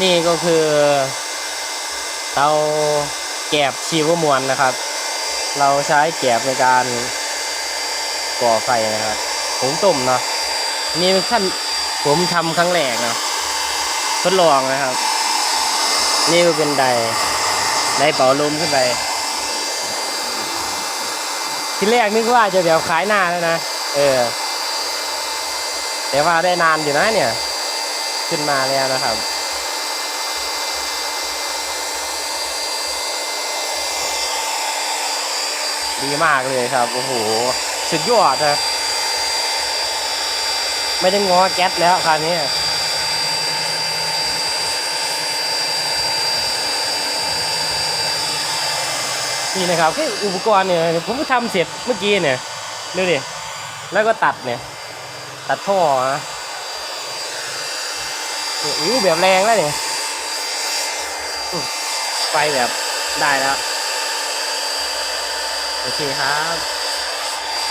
นี่ก็คือเตาแกบชีวมวลนะครับ เราใช้แกบในการก่อไฟนะครับผมต้มเนาะนี่เป็นขั้นผมทำครั้งแรกเนาะทดลองนะครับ นี่ก็เป็นไดไดเป่าลมขึ้นไปทีแรกนึกว่าจะเดี๋ยวขายหน้าแล้วนะเออแต่ว่าได้นานอยู่นะเนี่ย ขึ้นมาแล้วนะครับ ดีมากเลยครับ โอ้โห สุดยอดนะ ไม่ได้ง้อแก๊สแล้วคราวนี้นี่นะครับแค่อุปกรณ์เนี่ยผมก็ทำเสร็จเมื่อกี้เนี่ยดูดิแล้วก็ตัดเนี่ย ตัดท่อนะเนี่ยอู้แบบแรงแล้วเนี่ยไฟแบบได้แล้ว โอเคครับ